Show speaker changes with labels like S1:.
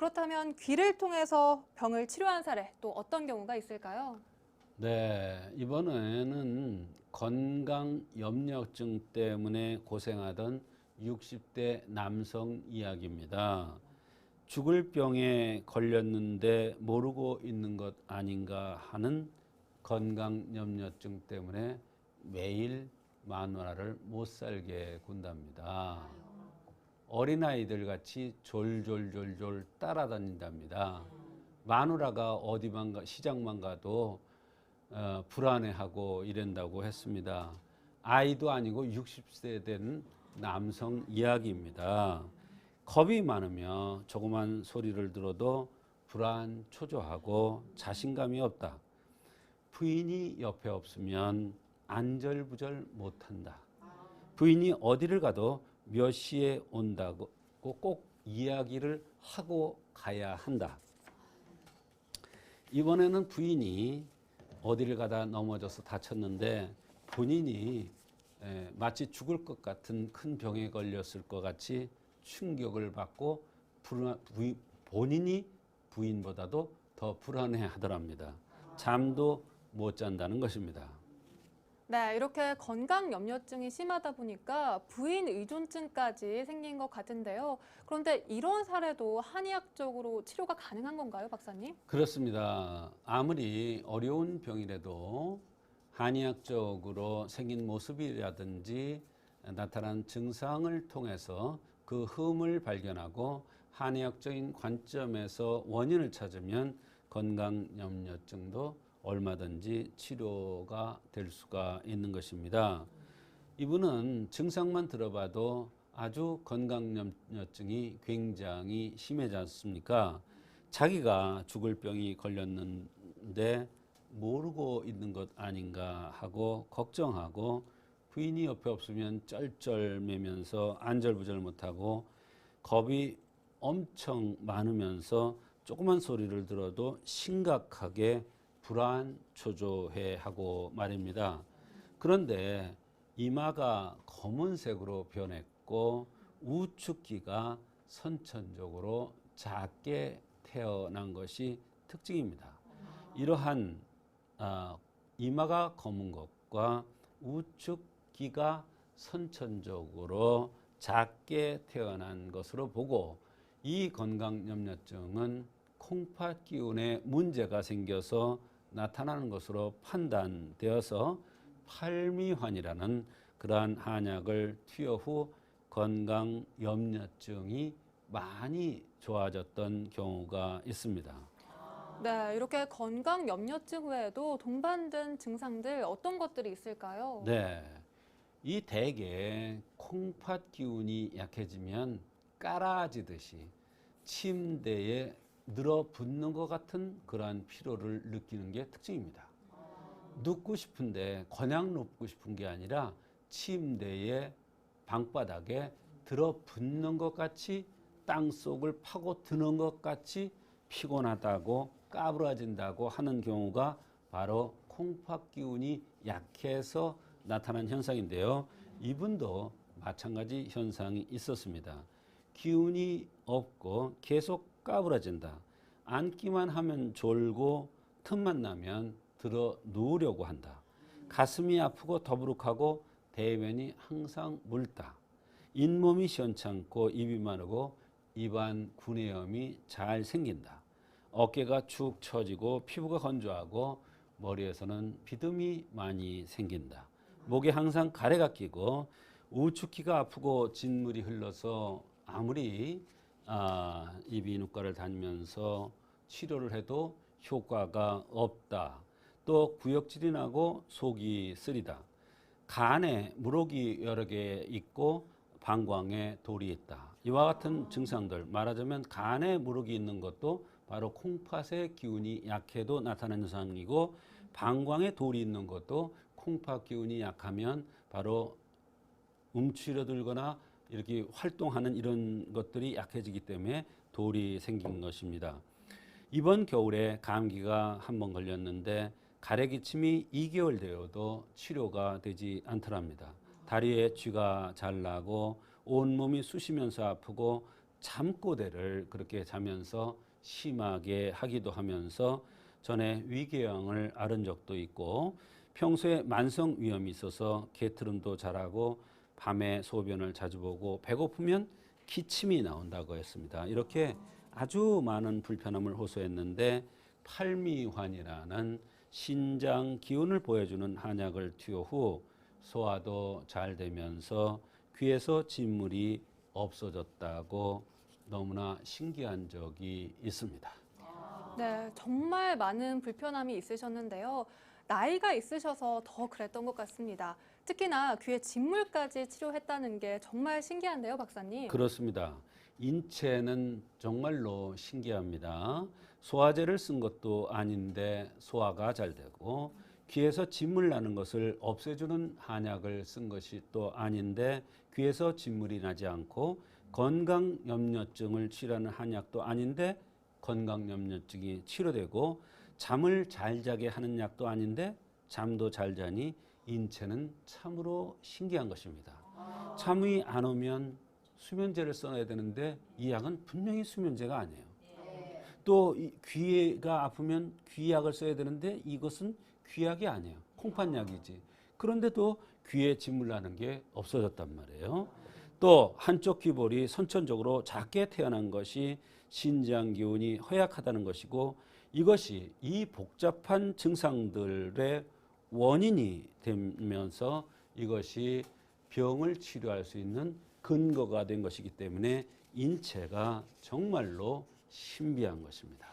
S1: 그렇다면 귀를 통해서 병을 치료한 사례 또 어떤 경우가 있을까요?
S2: 네, 이번에는 건강 염려증 때문에 고생하던 60대 남성 이야기입니다. 죽을 병에 걸렸는데 모르고 있는 것 아닌가 하는 건강 염려증 때문에 매일 마누라를 못 살게 군답니다. 어린아이들 같이 졸졸졸졸 따라다닌답니다. 마누라가 어디만 가, 시장만 가도 어, 불안해하고 이런다고 했습니다. 아이도 아니고 60세 된 남성 이야기입니다. 겁이 많으며 조그만 소리를 들어도 불안 초조하고 자신감이 없다. 부인이 옆에 없으면 안절부절 못한다. 부인이 어디를 가도 몇 시에 온다고 꼭 이야기를 하고 가야 한다. 이번에는 부인이 어디를 가다 넘어져서 다쳤는데 본인이 에, 마치 죽을 것 같은 큰 병에 걸렸을 것 같이 충격을 받고 본인이 부인보다도 더 불안해 하더랍니다. 잠도 못 잔다는 것입니다.
S1: 네, 이렇게 건강 염려증이 심하다 보니까 부인 의존증까지 생긴 것 같은데요. 그런데 이런 사례도 한의학적으로 치료가 가능한 건가요, 박사님?
S2: 그렇습니다. 아무리 어려운 병이라도 한의학적으로 생긴 모습이라든지 나타난 증상을 통해서 그 흠을 발견하고 한의학적인 관점에서 원인을 찾으면 건강 염려증도 얼마든지 치료가 될 수가 있는 것입니다. 이분은 증상만 들어봐도 아주 건강염려증이 굉장히 심하지 않습니까? 자기가 죽을 병이 걸렸는데 모르고 있는 것 아닌가 하고 걱정하고 부인이 옆에 없으면 쩔쩔매면서 안절부절 못하고 겁이 엄청 많으면서 조그만 소리를 들어도 심각하게 불안 초조해 하고 말입니다. 그런데 이마가 검은색으로 변했고 우측기가 선천적으로 작게 태어난 것이 특징입니다. 이러한 아, 이마가 검은 것과 우측기가 선천적으로 작게 태어난 것으로 보고 이 건강염려증은 콩팥 기운에 문제가 생겨서 나타나는 것으로 판단되어서 팔미환이라는 그러한 한약을 투여 후 건강 염려증이 많이 좋아졌던 경우가 있습니다.
S1: 네, 이렇게 건강 염려증 외에도 동반된 증상들 어떤 것들이 있을까요?
S2: 네. 이 대개 콩팥 기운이 약해지면 깔아지듯이 침대에 늘어붙는 것 같은 그러한 피로를 느끼는 게 특징입니다. 눕고 싶은데 그냥 눕고 싶은 게 아니라 침대에 방바닥에 들어붙는 것 같이 땅 속을 파고 드는 것 같이 피곤하다고 까부러진다고 하는 경우가 바로 콩팥 기운이 약해서 나타난 현상인데요. 이분도 마찬가지 현상이 있었습니다. 기운이 없고 계속 까부러진다. 앉기만 하면 졸고 틈만 나면 들어 누우려고 한다. 가슴이 아프고 더부룩하고 대면이 항상 물다. 잇몸이 시원찮고 입이 마르고 입안 구내염이 잘 생긴다. 어깨가 축 처지고 피부가 건조하고 머리에서는 비듬이 많이 생긴다. 목에 항상 가래가 끼고 우측기가 아프고 진물이 흘러서 아무리 아, 이비인후과를 다니면서 치료를 해도 효과가 없다. 또 구역질이 나고 속이 쓰리다. 간에 물혹이 여러 개 있고 방광에 돌이 있다. 이와 같은 증상들 말하자면 간에 물혹이 있는 것도 바로 콩팥의 기운이 약해도 나타나는 현상이고 방광에 돌이 있는 것도 콩팥 기운이 약하면 바로 움츠려 들거나 이렇게 활동하는 이런 것들이 약해지기 때문에 돌이 생긴 것입니다. 이번 겨울에 감기가 한 번 걸렸는데 가래기침이 2개월 되어도 치료가 되지 않더랍니다. 다리에 쥐가 잘 나고 온몸이 쑤시면서 아프고 잠꼬대를 그렇게 자면서 심하게 하기도 하면서 전에 위궤양을 앓은 적도 있고 평소에 만성 위염이 있어서 개트름도 잘하고 밤에 소변을 자주 보고 배고프면 기침이 나온다고 했습니다. 이렇게 아주 많은 불편함을 호소했는데 팔미환이라는 신장 기운을 보여주는 한약을 투여 후 소화도 잘 되면서 귀에서 진물이 없어졌다고 너무나 신기한 적이 있습니다.
S1: 네, 정말 많은 불편함이 있으셨는데요. 나이가 있으셔서 더 그랬던 것 같습니다. 특히나 귀에 진물까지 치료했다는 게 정말 신기한데요, 박사님.
S2: 그렇습니다. 인체는 정말로 신기합니다. 소화제를 쓴 것도 아닌데 소화가 잘 되고 귀에서 진물 나는 것을 없애주는 한약을 쓴 것이 또 아닌데 귀에서 진물이 나지 않고 건강 염려증을 치료하는 한약도 아닌데 건강 염려증이 치료되고 잠을 잘 자게 하는 약도 아닌데 잠도 잘 자니 인체는 참으로 신기한 것입니다. 잠이 안 오면 수면제를 써야 되는데 이 약은 분명히 수면제가 아니에요. 또이 귀가 아프면 귀약을 써야 되는데 이것은 귀약이 아니에요. 콩팥약이지. 그런데도 귀에 진물 나는 게 없어졌단 말이에요. 또 한쪽 귀볼이 선천적으로 작게 태어난 것이 신장 기운이 허약하다는 것이고 이것이 이 복잡한 증상들의 원인이 되면서 이것이 병을 치료할 수 있는 근거가 된 것이기 때문에 인체가 정말로 신비한 것입니다.